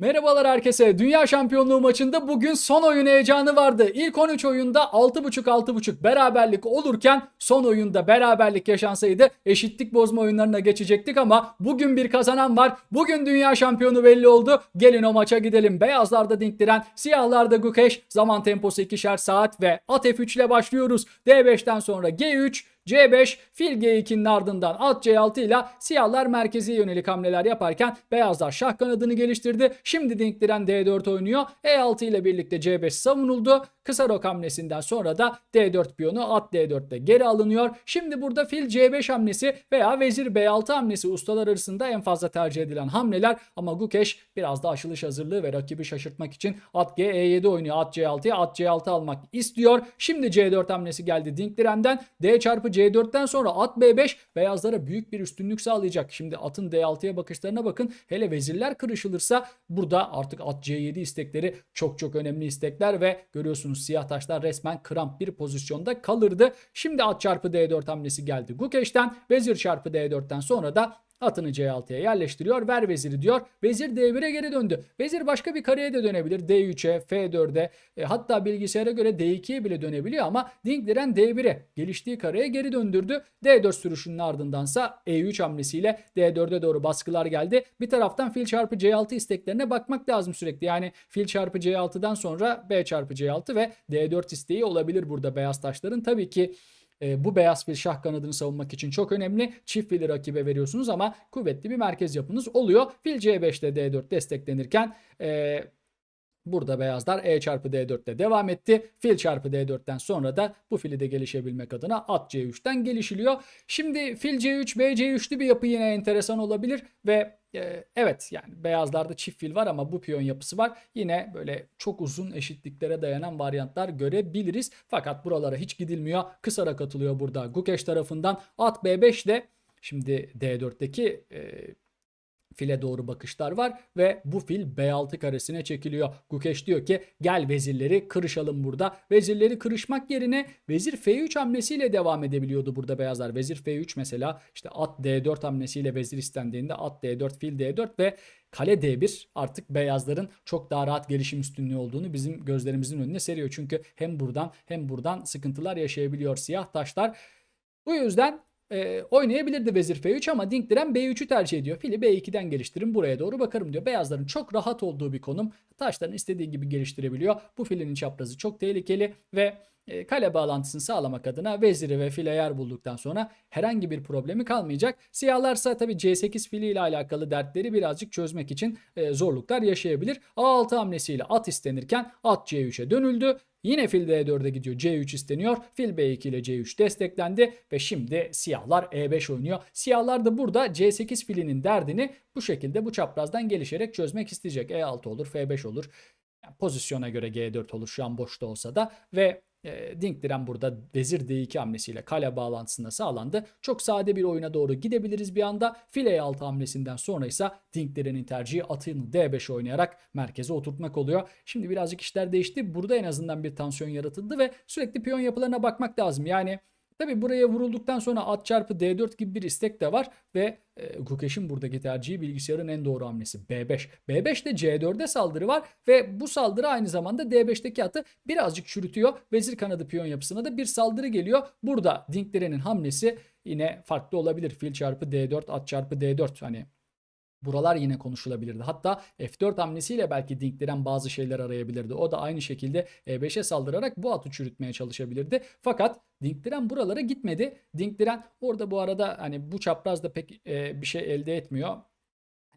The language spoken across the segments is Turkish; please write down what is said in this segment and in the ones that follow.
Merhabalar herkese. Dünya Şampiyonluğu maçında bugün son oyun heyecanı vardı. İlk 13 oyunda 6.5-6.5 beraberlik olurken son oyunda beraberlik yaşansaydı eşitlik bozma oyunlarına geçecektik ama bugün bir kazanan var. Bugün dünya şampiyonu belli oldu. Gelin o maça gidelim. Beyazlarda Dinkdiren, siyahlarda Gukeş, zaman temposu 2'şer saat ve at F3 ile başlıyoruz. D5'ten sonra G3, C5, fil G2'nin ardından at C6 ile siyahlar merkezi yönelik hamleler yaparken beyazlar şah kanadını geliştirdi. Şimdi Dinkdiren D4 oynuyor. E6 ile birlikte C5 savunuldu. Kısa rok hamlesinden sonra da D4 piyonu at D4'te geri alınıyor. Şimdi burada fil C5 hamlesi veya vezir B6 hamlesi ustalar arasında en fazla tercih edilen hamleler ama Gukeş biraz da aşılış hazırlığı ve rakibi şaşırtmak için at G E7 oynuyor. At C6'ya at C6 almak istiyor. Şimdi C4 hamlesi geldi Dinkdiren'den. D çarpı C4'ten sonra at B5 beyazlara büyük bir üstünlük sağlayacak. Şimdi atın D6'ya bakışlarına bakın. Hele vezirler kırışılırsa burada artık at C7 istekleri çok çok önemli istekler ve görüyorsunuz siyah taşlar resmen kramp bir pozisyonda kalırdı. Şimdi at çarpı D4 hamlesi geldi Gukeş'ten. Vezir çarpı D4'ten sonra da Atını C6'ya yerleştiriyor. Ver veziri diyor. Vezir D1'e geri döndü. Vezir başka bir kareye de dönebilir. D3'e, F4'e e, hatta bilgisayara göre D2'ye bile dönebiliyor ama Dinkdiren D1'e geliştiği kareye geri döndürdü. D4 sürüşünün ardındansa E3 hamlesiyle D4'e doğru baskılar geldi. Bir taraftan fil çarpı C6 isteklerine bakmak lazım sürekli. Yani fil çarpı C6'dan sonra B çarpı C6 ve D4 isteği olabilir burada beyaz taşların. Tabii ki e, bu beyaz fil şah kanadını savunmak için çok önemli. Çift fili rakibe veriyorsunuz ama kuvvetli bir merkez yapınız oluyor. Fil C5'te D4 desteklenirken e, Burada beyazlar E çarpı D4'te devam etti. Fil çarpı D4'ten sonra da bu fili de gelişebilmek adına at C3'ten gelişiliyor. Şimdi fil C3, B C3'lü bir yapı yine enteresan olabilir ve e, evet yani beyazlarda çift fil var ama bu piyon yapısı var. Yine böyle çok uzun eşitliklere dayanan varyantlar görebiliriz. Fakat buralara hiç gidilmiyor. Kısara katılıyor burada Gukeş tarafından. At B5 de şimdi D4'teki e, file doğru bakışlar var ve bu fil B6 karesine çekiliyor. Gukeş diyor ki gel vezirleri kırışalım burada. Vezirleri kırışmak yerine vezir F3 hamlesiyle devam edebiliyordu burada beyazlar. Vezir F3 mesela işte at D4 hamlesiyle vezir istendiğinde at D4 fil D4 ve kale D1 artık beyazların çok daha rahat gelişim üstünlüğü olduğunu bizim gözlerimizin önüne seriyor. Çünkü hem buradan hem buradan sıkıntılar yaşayabiliyor siyah taşlar. Bu yüzden e, oynayabilirdi vezir F3 ama Dinkdiren B3'ü tercih ediyor. Fili B2'den geliştirin buraya doğru bakarım diyor. Beyazların çok rahat olduğu bir konum. Taşların istediği gibi geliştirebiliyor. Bu filinin çaprazı çok tehlikeli ve kale bağlantısını sağlamak adına veziri ve file yer bulduktan sonra herhangi bir problemi kalmayacak. Siyahlarsa tabi C8 fili ile alakalı dertleri birazcık çözmek için e, zorluklar yaşayabilir. A6 hamlesiyle at istenirken at C3'e dönüldü. Yine fil D4'e gidiyor. C3 isteniyor. Fil B2 ile C3 desteklendi ve şimdi siyahlar E5 oynuyor. Siyahlar da burada C8 filinin derdini bu şekilde bu çaprazdan gelişerek çözmek isteyecek. E6 olur, F5 olur. Yani pozisyona göre G4 olur şu an boşta olsa da ve e, Dinkdiren burada vezir D2 hamlesiyle kale bağlantısında sağlandı. Çok sade bir oyuna doğru gidebiliriz bir anda. File E6 hamlesinden sonra ise Dinkdiren'in tercihi atını D5 oynayarak merkeze oturtmak oluyor. Şimdi birazcık işler değişti. Burada en azından bir tansiyon yaratıldı ve sürekli piyon yapılarına bakmak lazım. Yani Tabi buraya vurulduktan sonra at çarpı D4 gibi bir istek de var ve e, Gukeş'in buradaki tercihi bilgisayarın en doğru hamlesi B5. B5'te C4'e saldırı var ve bu saldırı aynı zamanda D5'teki atı birazcık çürütüyor. Vezir kanadı piyon yapısına da bir saldırı geliyor. Burada Dinkdiren'in hamlesi yine farklı olabilir. Fil çarpı D4, at çarpı D4 hani Buralar yine konuşulabilirdi. Hatta F4 hamlesiyle belki Dinkdiren bazı şeyler arayabilirdi. O da aynı şekilde E5'e saldırarak bu atı çürütmeye çalışabilirdi. Fakat Dinkdiren buralara gitmedi. Dinkdiren orada bu arada hani bu çaprazda pek e, bir şey elde etmiyor.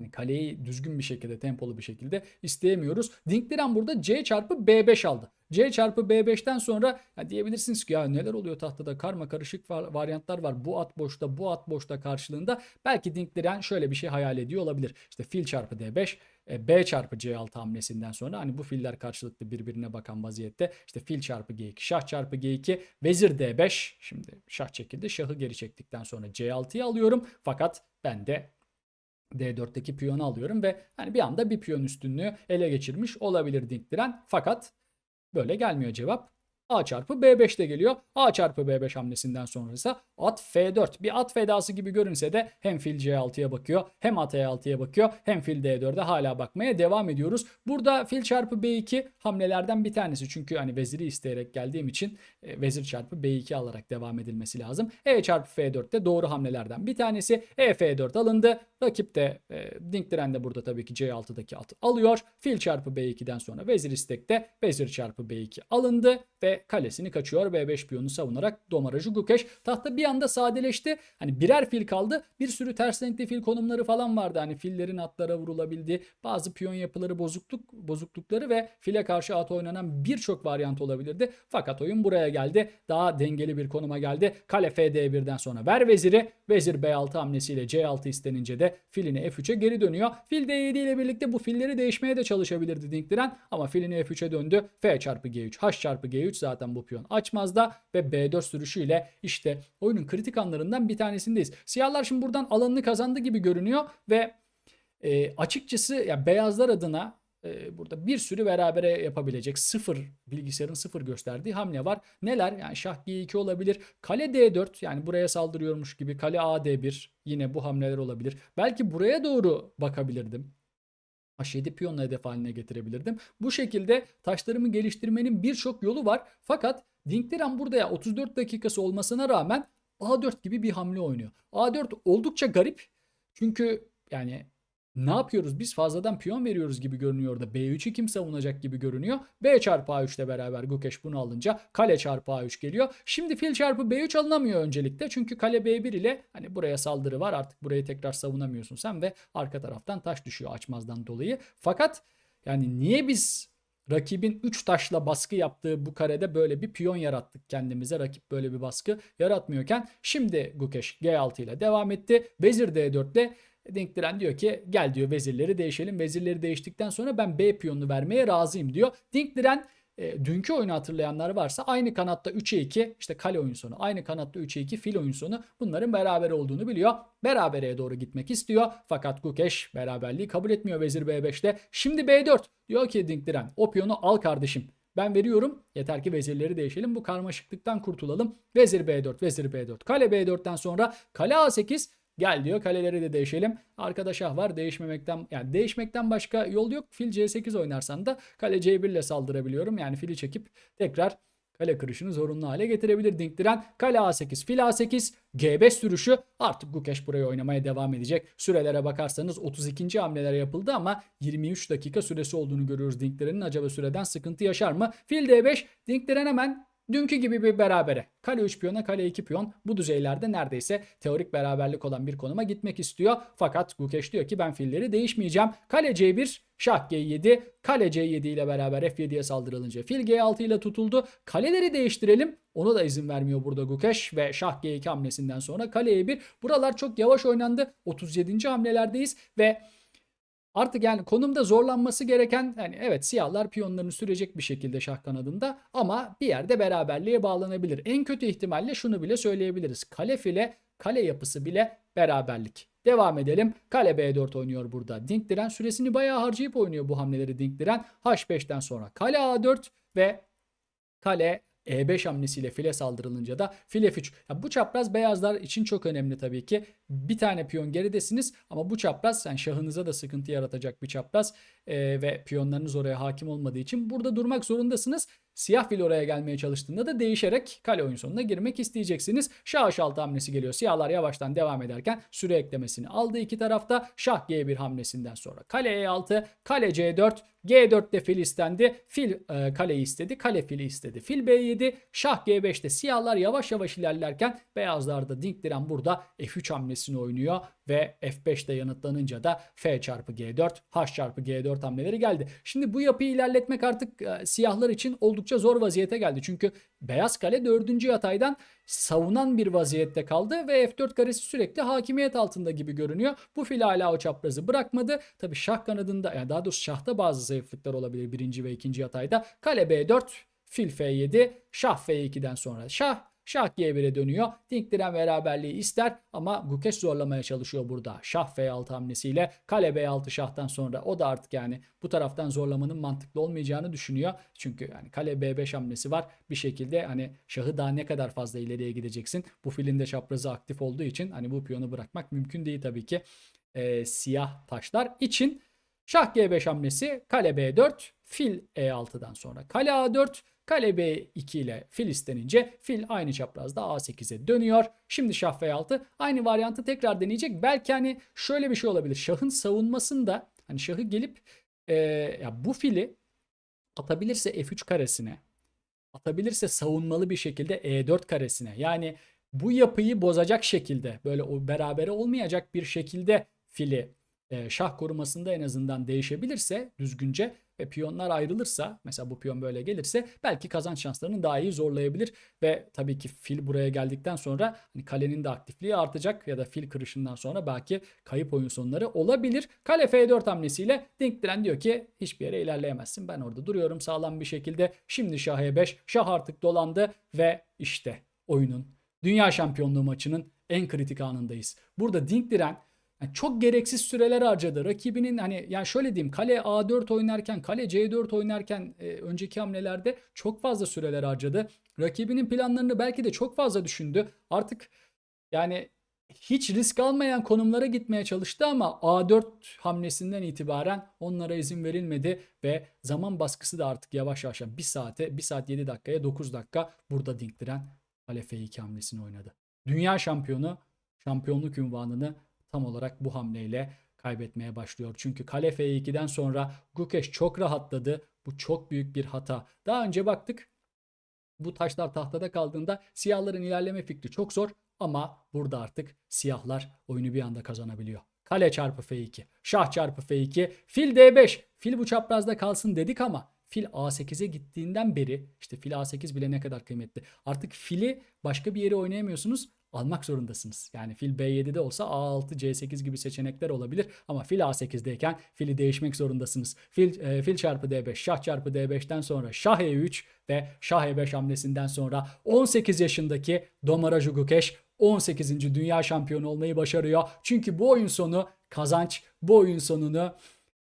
Hani kaleyi düzgün bir şekilde, tempolu bir şekilde isteyemiyoruz. Dinkdiren burada C çarpı B5 aldı. C çarpı B5'ten sonra ya diyebilirsiniz ki ya neler oluyor tahtada karma karışık var, varyantlar var. Bu at boşta, bu at boşta karşılığında. Belki Dinkdiren şöyle bir şey hayal ediyor olabilir. İşte fil çarpı D5, e, B çarpı C6 hamlesinden sonra hani bu filler karşılıklı birbirine bakan vaziyette işte fil çarpı G2, şah çarpı G2, vezir D5. Şimdi şah çekildi. Şahı geri çektikten sonra C6'yı alıyorum. Fakat ben de D4'teki piyonu alıyorum ve hani bir anda bir piyon üstünlüğü ele geçirmiş olabilir Dinkdiren. Fakat böyle gelmiyor cevap. A çarpı B5 de geliyor. A çarpı B5 hamlesinden sonra ise at F4. Bir at fedası gibi görünse de hem fil C6'ya bakıyor hem at E6'ya bakıyor hem fil D4'e hala bakmaya devam ediyoruz. Burada fil çarpı B2 hamlelerden bir tanesi. Çünkü hani veziri isteyerek geldiğim için e, vezir çarpı B2 alarak devam edilmesi lazım. E çarpı F4 de doğru hamlelerden bir tanesi. E F4 alındı. Rakip de e, Dinkdiren de burada tabii ki C6'daki atı alıyor. Fil çarpı B2'den sonra vezir istekte vezir çarpı B2 alındı ve kalesini kaçıyor. B5 piyonu savunarak domarajı Gukeş. Tahta bir anda sadeleşti. Hani birer fil kaldı. Bir sürü ters renkli fil konumları falan vardı. Hani fillerin atlara vurulabildiği bazı piyon yapıları bozukluk bozuklukları ve file karşı at oynanan birçok varyant olabilirdi. Fakat oyun buraya geldi. Daha dengeli bir konuma geldi. Kale FD1'den sonra ver veziri. Vezir B6 hamlesiyle C6 istenince de filini F3'e geri dönüyor. Fil D7 ile birlikte bu filleri değişmeye de çalışabilirdi Dinkdiren ama filini F3'e döndü. F çarpı G3, H çarpı G3 zaten bu piyon açmazda ve B4 sürüşüyle işte oyunun kritik anlarından bir tanesindeyiz. Siyahlar şimdi buradan alanını kazandı gibi görünüyor ve e, açıkçası ya beyazlar adına e, burada bir sürü berabere yapabilecek sıfır bilgisayarın sıfır gösterdiği hamle var. Neler? Yani şah G2 olabilir. Kale D4 yani buraya saldırıyormuş gibi. Kale A D1 yine bu hamleler olabilir. Belki buraya doğru bakabilirdim. H7 piyonla hedef haline getirebilirdim. Bu şekilde taşlarımı geliştirmenin birçok yolu var. Fakat Dinkdiren burada ya 34 dakikası olmasına rağmen A4 gibi bir hamle oynuyor. A4 oldukça garip. Çünkü yani ne yapıyoruz biz fazladan piyon veriyoruz gibi görünüyor da B3'ü kim savunacak gibi görünüyor. B çarpı A3 ile beraber Gukeş bunu alınca kale çarpı A3 geliyor. Şimdi fil çarpı B3 alınamıyor öncelikle. Çünkü kale B1 ile hani buraya saldırı var artık burayı tekrar savunamıyorsun sen ve arka taraftan taş düşüyor açmazdan dolayı. Fakat yani niye biz rakibin 3 taşla baskı yaptığı bu karede böyle bir piyon yarattık kendimize. Rakip böyle bir baskı yaratmıyorken şimdi Gukeş G6 ile devam etti. Vezir D4 ile Dinkdiren diyor ki gel diyor vezirleri değişelim. Vezirleri değiştikten sonra ben B piyonunu vermeye razıyım diyor. Dinkdiren e, dünkü oyunu hatırlayanlar varsa aynı kanatta 3'e 2 işte kale oyun sonu aynı kanatta 3'e 2 fil oyun sonu bunların beraber olduğunu biliyor. Berabereye doğru gitmek istiyor fakat Gukeş beraberliği kabul etmiyor vezir B5'te. Şimdi B4 diyor ki Dinkdiren o piyonu al kardeşim. Ben veriyorum. Yeter ki vezirleri değişelim. Bu karmaşıklıktan kurtulalım. Vezir B4, vezir B4. Kale B4'ten sonra kale A8 Gel diyor kaleleri de değişelim. Arkada şah var değişmemekten yani değişmekten başka yol yok. Fil C8 oynarsan da kale C1 ile saldırabiliyorum. Yani fili çekip tekrar kale kırışını zorunlu hale getirebilir Dinkdiren. Kale A8, fil A8, G5 sürüşü artık Gukeş burayı oynamaya devam edecek. Sürelere bakarsanız 32. hamleler yapıldı ama 23 dakika süresi olduğunu görüyoruz Dinkdiren'in. Acaba süreden sıkıntı yaşar mı? Fil D5, Dinkdiren hemen Dünkü gibi bir berabere. Kale 3 piyona kale 2 piyon bu düzeylerde neredeyse teorik beraberlik olan bir konuma gitmek istiyor. Fakat Gukeş diyor ki ben filleri değişmeyeceğim. Kale C1, şah G7, kale C7 ile beraber F7'ye saldırılınca fil G6 ile tutuldu. Kaleleri değiştirelim. Onu da izin vermiyor burada Gukeş ve şah G2 hamlesinden sonra kale E1. Buralar çok yavaş oynandı. 37. hamlelerdeyiz ve Artık yani konumda zorlanması gereken yani evet siyahlar piyonlarını sürecek bir şekilde şah kanadında ama bir yerde beraberliğe bağlanabilir. En kötü ihtimalle şunu bile söyleyebiliriz. Kale file kale yapısı bile beraberlik. Devam edelim. Kale B4 oynuyor burada. Dinkdiren süresini bayağı harcayıp oynuyor bu hamleleri Dinkdiren. H5'ten sonra kale A4 ve kale e5 hamlesiyle file saldırılınca da file F3. Ya bu çapraz beyazlar için çok önemli tabii ki. Bir tane piyon geridesiniz ama bu çapraz yani şahınıza da sıkıntı yaratacak bir çapraz ee, ve piyonlarınız oraya hakim olmadığı için burada durmak zorundasınız. Siyah fil oraya gelmeye çalıştığında da değişerek kale oyun sonuna girmek isteyeceksiniz. Şah H6 hamlesi geliyor. Siyahlar yavaştan devam ederken süre eklemesini aldı iki tarafta. Şah G1 hamlesinden sonra kale E6, kale C4, G4'te fil istendi. Fil e, kaleyi istedi. Kale fili istedi. Fil B7, şah G5'te siyahlar yavaş yavaş ilerlerken beyazlar da Dinkdiren burada F3 hamlesini oynuyor ve F5'te yanıtlanınca da F çarpı G4, H çarpı G4 hamleleri geldi. Şimdi bu yapıyı ilerletmek artık e, siyahlar için oldukça zor vaziyete geldi. Çünkü beyaz kale 4. yataydan savunan bir vaziyette kaldı ve F4 karesi sürekli hakimiyet altında gibi görünüyor. Bu fil hala o çaprazı bırakmadı. Tabi şah kanadında yani daha doğrusu şahta bazı zayıflıklar olabilir birinci ve ikinci yatayda. Kale B4, fil F7, şah F2'den sonra şah Şah G1'e dönüyor. Dink diren beraberliği ister ama Gukeş zorlamaya çalışıyor burada. Şah F6 hamlesiyle kale B6 şahtan sonra o da artık yani bu taraftan zorlamanın mantıklı olmayacağını düşünüyor. Çünkü yani kale B5 hamlesi var. Bir şekilde hani şahı daha ne kadar fazla ileriye gideceksin. Bu filin de çaprazı aktif olduğu için hani bu piyonu bırakmak mümkün değil tabii ki. Ee, siyah taşlar için şah G5 hamlesi kale B4 fil E6'dan sonra kale A4 kale B2 ile fil istenince fil aynı çaprazda A8'e dönüyor. Şimdi şah F6 aynı varyantı tekrar deneyecek. Belki hani şöyle bir şey olabilir. Şahın savunmasında hani şahı gelip e, ya bu fili atabilirse F3 karesine atabilirse savunmalı bir şekilde E4 karesine yani bu yapıyı bozacak şekilde böyle o berabere olmayacak bir şekilde fili e, şah korumasında en azından değişebilirse düzgünce ve piyonlar ayrılırsa mesela bu piyon böyle gelirse belki kazanç şanslarını daha iyi zorlayabilir ve tabii ki fil buraya geldikten sonra hani kalenin de aktifliği artacak ya da fil kırışından sonra belki kayıp oyun sonları olabilir. Kale F4 hamlesiyle Dinkdiren diyor ki hiçbir yere ilerleyemezsin. Ben orada duruyorum sağlam bir şekilde. Şimdi Şah E5. Şah artık dolandı ve işte oyunun dünya şampiyonluğu maçının en kritik anındayız. Burada Dinkdiren yani çok gereksiz süreler harcadı. Rakibinin hani yani şöyle diyeyim kale A4 oynarken, kale C4 oynarken e, önceki hamlelerde çok fazla süreler harcadı. Rakibinin planlarını belki de çok fazla düşündü. Artık yani hiç risk almayan konumlara gitmeye çalıştı ama A4 hamlesinden itibaren onlara izin verilmedi ve zaman baskısı da artık yavaş yavaş 1 saate 1 saat 7 dakikaya 9 dakika burada Dinkdiren kale F2 hamlesini oynadı. Dünya şampiyonu şampiyonluk ünvanını tam olarak bu hamleyle kaybetmeye başlıyor. Çünkü kale F2'den sonra Gukeş çok rahatladı. Bu çok büyük bir hata. Daha önce baktık bu taşlar tahtada kaldığında siyahların ilerleme fikri çok zor ama burada artık siyahlar oyunu bir anda kazanabiliyor. Kale çarpı F2, şah çarpı F2, fil D5. Fil bu çaprazda kalsın dedik ama fil A8'e gittiğinden beri işte fil A8 bile ne kadar kıymetli. Artık fili başka bir yere oynayamıyorsunuz almak zorundasınız. Yani fil B7'de olsa A6, C8 gibi seçenekler olabilir ama fil A8'deyken fili değişmek zorundasınız. Fil, e, fil çarpı D5, şah çarpı D5'ten sonra şah E3 ve şah E5 hamlesinden sonra 18 yaşındaki Domara Jugukeş 18. dünya şampiyonu olmayı başarıyor. Çünkü bu oyun sonu kazanç, bu oyun sonunu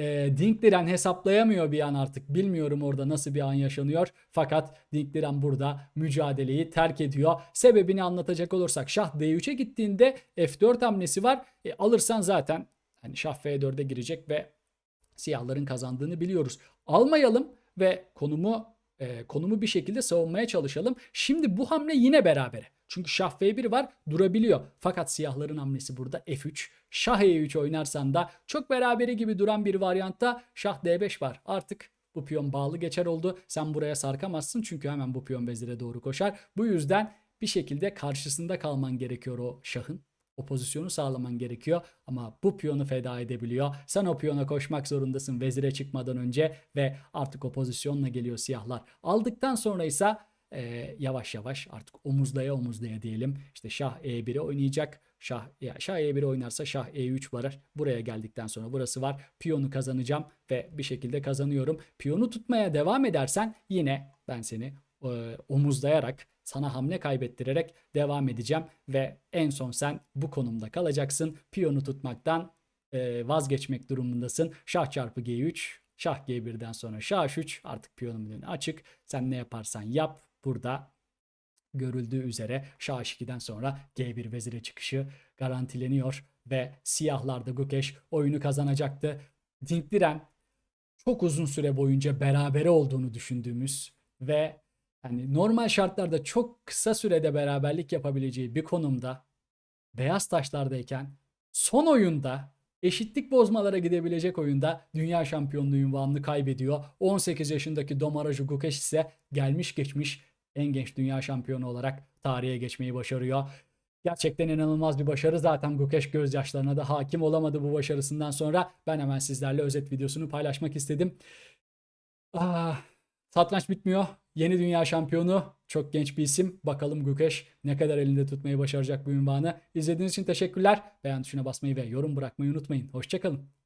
e, Dinkliren hesaplayamıyor bir an artık. Bilmiyorum orada nasıl bir an yaşanıyor. Fakat Dinkliren burada mücadeleyi terk ediyor. Sebebini anlatacak olursak şah D3'e gittiğinde F4 hamlesi var. E, alırsan zaten hani şah F4'e girecek ve siyahların kazandığını biliyoruz. Almayalım ve konumu e, konumu bir şekilde savunmaya çalışalım. Şimdi bu hamle yine berabere. Çünkü şah F1 var durabiliyor. Fakat siyahların hamlesi burada F3. Şah E3 oynarsan da çok beraberi gibi duran bir varyantta şah D5 var. Artık bu piyon bağlı geçer oldu. Sen buraya sarkamazsın çünkü hemen bu piyon vezire doğru koşar. Bu yüzden bir şekilde karşısında kalman gerekiyor o şahın. O pozisyonu sağlaman gerekiyor ama bu piyonu feda edebiliyor. Sen o piyona koşmak zorundasın vezire çıkmadan önce ve artık o pozisyonla geliyor siyahlar. Aldıktan sonra ise e, yavaş yavaş artık omuzlaya omuzlaya diyelim. İşte şah E1'e oynayacak. Şah ya şah E1 oynarsa şah E3 var. Buraya geldikten sonra burası var. Piyonu kazanacağım ve bir şekilde kazanıyorum. Piyonu tutmaya devam edersen yine ben seni e, omuzlayarak sana hamle kaybettirerek devam edeceğim ve en son sen bu konumda kalacaksın. Piyonu tutmaktan e, vazgeçmek durumundasın. Şah çarpı G3, şah G1'den sonra şah H3 artık piyonum önü açık. Sen ne yaparsan yap burada görüldüğü üzere şah H2'den sonra G1 vezire çıkışı garantileniyor ve siyahlarda Gukeş oyunu kazanacaktı. Dinkliren çok uzun süre boyunca berabere olduğunu düşündüğümüz ve yani normal şartlarda çok kısa sürede beraberlik yapabileceği bir konumda beyaz taşlardayken son oyunda eşitlik bozmalara gidebilecek oyunda dünya şampiyonluğu ünvanını kaybediyor. 18 yaşındaki Domara Jugukeş ise gelmiş geçmiş en genç dünya şampiyonu olarak tarihe geçmeyi başarıyor. Gerçekten inanılmaz bir başarı. Zaten Gukeş gözyaşlarına da hakim olamadı bu başarısından sonra. Ben hemen sizlerle özet videosunu paylaşmak istedim. Ah, satranç bitmiyor. Yeni dünya şampiyonu. Çok genç bir isim. Bakalım Gukeş ne kadar elinde tutmayı başaracak bu ünvanı. İzlediğiniz için teşekkürler. Beğen tuşuna basmayı ve yorum bırakmayı unutmayın. Hoşçakalın.